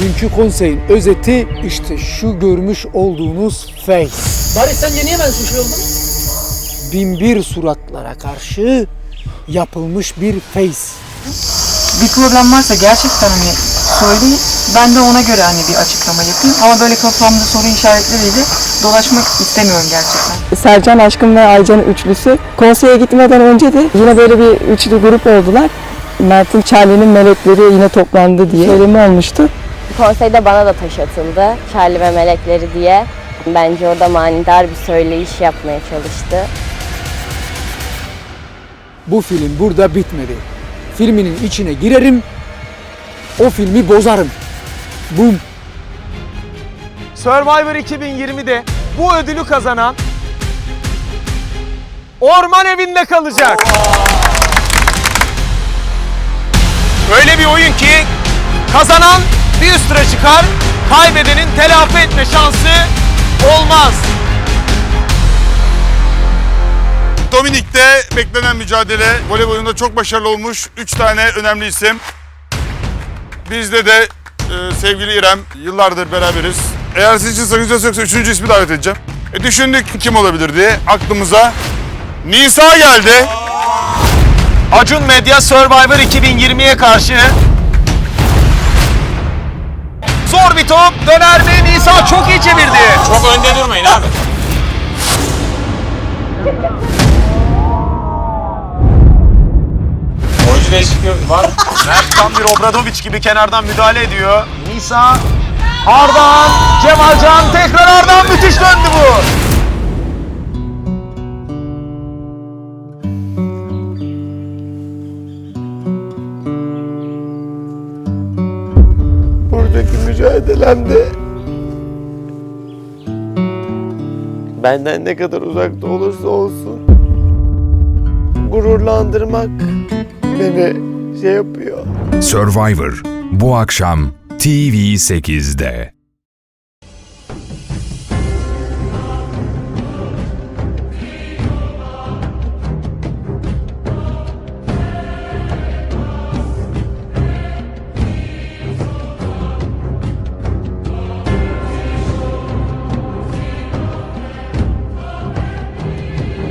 Dünkü konseyin özeti işte şu görmüş olduğunuz face. Barış sence niye ben suçlu oldum? Binbir suratlara karşı yapılmış bir face. bir problem varsa gerçekten hani söyleyin. Ben de ona göre hani bir açıklama yapayım. Ama böyle kafamda soru işaretleriyle dolaşmak istemiyorum gerçekten. Sercan Aşkın ve Aycan üçlüsü konseye gitmeden önce de yine böyle bir üçlü grup oldular. Mert'in Charlie'nin melekleri yine toplandı diye söylemi olmuştu. Konseyde bana da taş atıldı. Charlie ve melekleri diye. Bence o da manidar bir söyleyiş yapmaya çalıştı. Bu film burada bitmedi. Filminin içine girerim, o filmi bozarım. Bum. Survivor 2020'de bu ödülü kazanan Orman Evi'nde kalacak. Öyle bir oyun ki kazanan bir üst tura çıkar, kaybedenin telafi etme şansı olmaz. Dominik'te beklenen mücadele voleybolunda çok başarılı olmuş. Üç tane önemli isim. Bizde de e, sevgili İrem yıllardır beraberiz. Eğer sizin için sakıncası yoksa üçüncü ismi davet edeceğim. E, düşündük kim olabilir diye aklımıza Nisa geldi. Acun Medya Survivor 2020'ye karşı Bir top döner mi? Nisa çok iyi çevirdi. Çok önde durmayın abi. Oyuncu değişikliği var. Mert tam bir Obradoviç gibi kenardan müdahale ediyor. Nisa Ardan, Cemalcan tekrar Ardan müthiş döndü bu. Buradaki mücadelemde benden ne kadar uzakta olursa olsun gururlandırmak beni şey yapıyor. Survivor bu akşam TV8'de.